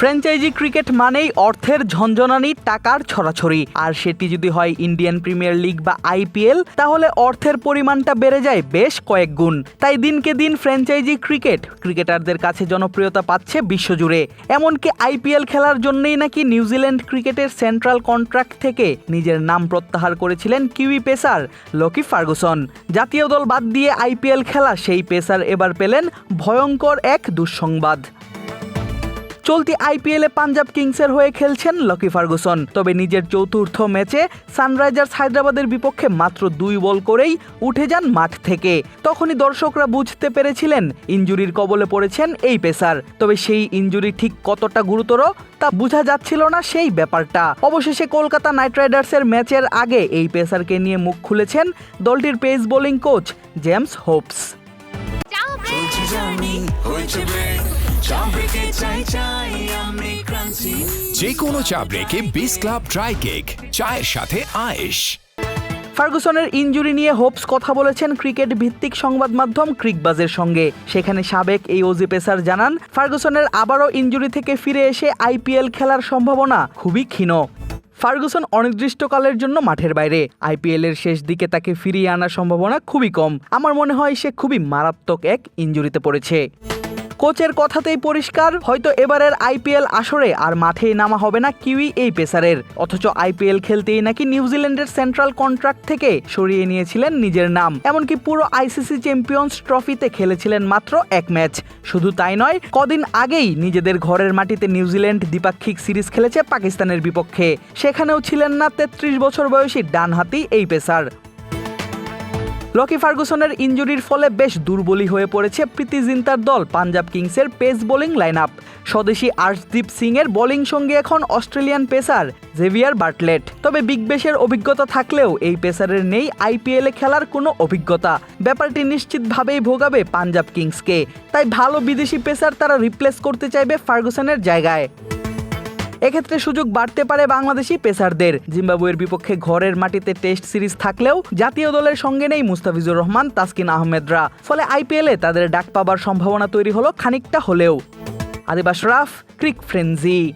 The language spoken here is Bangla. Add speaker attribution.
Speaker 1: ফ্র্যাঞ্চাইজি ক্রিকেট মানেই অর্থের ঝনঝনানি, টাকার ছড়াছড়ি। আর সেটি যদি হয় ইন্ডিয়ান প্রিমিয়ার লিগ বা আইপিএল তাহলে অর্থের পরিমাণটা বেড়ে যায় বেশ কয়েক গুণ। তাই দিনকে দিন ফ্র্যাঞ্চাইজি ক্রিকেট ক্রিকেটারদের কাছে জনপ্রিয়তা পাচ্ছে বিশ্বজুড়ে। এমনকি আইপিএল খেলার জন্যই নাকি নিউজিল্যান্ড ক্রিকেটের সেন্ট্রাল কন্ট্রাক্ট থেকে নিজের নাম প্রত্যাহার করেছিলেন কিউই পেসার লকি ফার্গুসন। জাতীয় দল বাদ দিয়ে আইপিএল খেলা সেই পেসার এবার পেলেন ভয়ঙ্কর এক দুঃসংবাদ। চলতি আইপিএলে পাঞ্জাব কিংসের হয়ে খেলছেন লকি ফার্গুসন। তবে নিজের চতুর্থ ম্যাচে সানরাইজার্স হায়দ্রাবাদের বিপক্ষে মাত্র দুই বল করেই উঠে যান মাঠ থেকে। তখনই দর্শকরা বুঝতে পেরেছিলেন ইঞ্জুরির কবলে পড়েছেন এই পেসার। তবে সেই ইঞ্জুরি ঠিক কতটা গুরুতর তা বোঝা যাচ্ছিল না সেই ব্যাপারটা। অবশেষে কলকাতা নাইট রাইডার্সের ম্যাচের আগে এই পেসারকে নিয়ে মুখ খুলেছেন দলটির pace bowling coach James Hopes.
Speaker 2: চা ব্রেকে চাই চাই আমি ক্রান্তি।
Speaker 3: যে কোনো চা ব্রেকে বিস ক্লাব ড্রাই কেক চায়ের সাথে আয়েশ।
Speaker 1: ফার্গুসনের ইনজুরি নিয়ে হোপস কথা বলেছেন ক্রিকেট ভিত্তিক সংবাদ মাধ্যম ক্রিকবাজের সঙ্গে। সেখানে সাবেক এই ওজি পেসার জানান ফার্গুসনের আবারও ইনজুরি থেকে ফিরে এসে আইপিএল খেলার সম্ভাবনা খুবই ক্ষীণ। ফার্গুসন অনির্দিষ্টকালের জন্য মাঠের বাইরে। আইপিএল এর শেষ দিকে তাকে ফিরিয়ে আনার সম্ভাবনা খুবই কম। আমার মনে হয় সে খুবই মারাত্মক এক ইনজুরিতে পড়েছে। কোচের কথাতেই পরিষ্কার, হয়তো এবারের আইপিএল আসরে আর মাঠেই নামা হবে না কিউই এই পেসারের। অথচ আইপিএল খেলতেই নাকি নিউজিল্যান্ডের সেন্ট্রাল কন্ট্রাক্ট থেকে সরিয়ে নিয়েছিলেন নিজের নাম। এমনকি পুরো আইসিসি চ্যাম্পিয়ন্স ট্রফিতে খেলেছিলেন মাত্র এক ম্যাচ। শুধু তাই নয়, কদিন আগেই নিজেদের ঘরের মাটিতে নিউজিল্যান্ড দ্বিপাক্ষিক সিরিজ খেলেছে পাকিস্তানের বিপক্ষে। সেখানেও ছিলেন না তেত্রিশ বছর বয়সী ডানহাতি এই পেসার। লকি ফার্গুসনের ইনজুরির ফলে বেশ দুর্বলই হয়ে পড়েছে প্রীতি জিন্তার দল পাঞ্জাব কিংসের পেস বোলিং লাইন আপ স্বদেশি আর্শদীপ সিং এর বোলিং সঙ্গে এখন অস্ট্রেলিয়ান পেসার জেভিয়ার বার্টলেট। তবে বিগ বেশের অভিজ্ঞতা থাকলেও এই পেসারের নেই আইপিএলে খেলার কোনো অভিজ্ঞতা। ব্যাপারটি নিশ্চিতভাবেই ভোগাবে পাঞ্জাব কিংসকে। তাই ভালো বিদেশি পেসার তারা রিপ্লেস করতে চাইবে ফার্গুসনের জায়গায়। এক্ষেত্রে সুযোগ বাড়তে পারে বাংলাদেশি পেসারদের। জিম্বাবুয়ের বিপক্ষে ঘরের মাটিতে টেস্ট সিরিজ থাকলেও জাতীয় দলের সঙ্গে নেই মুস্তাফিজুর রহমান, তাসকিন আহমেদরা। ফলে আইপিএলে তাদের ডাক পাবার সম্ভাবনা তৈরি হলো খানিকটা হলেও। আদিবাস রাফ, ক্রিক ফ্রেন্জি।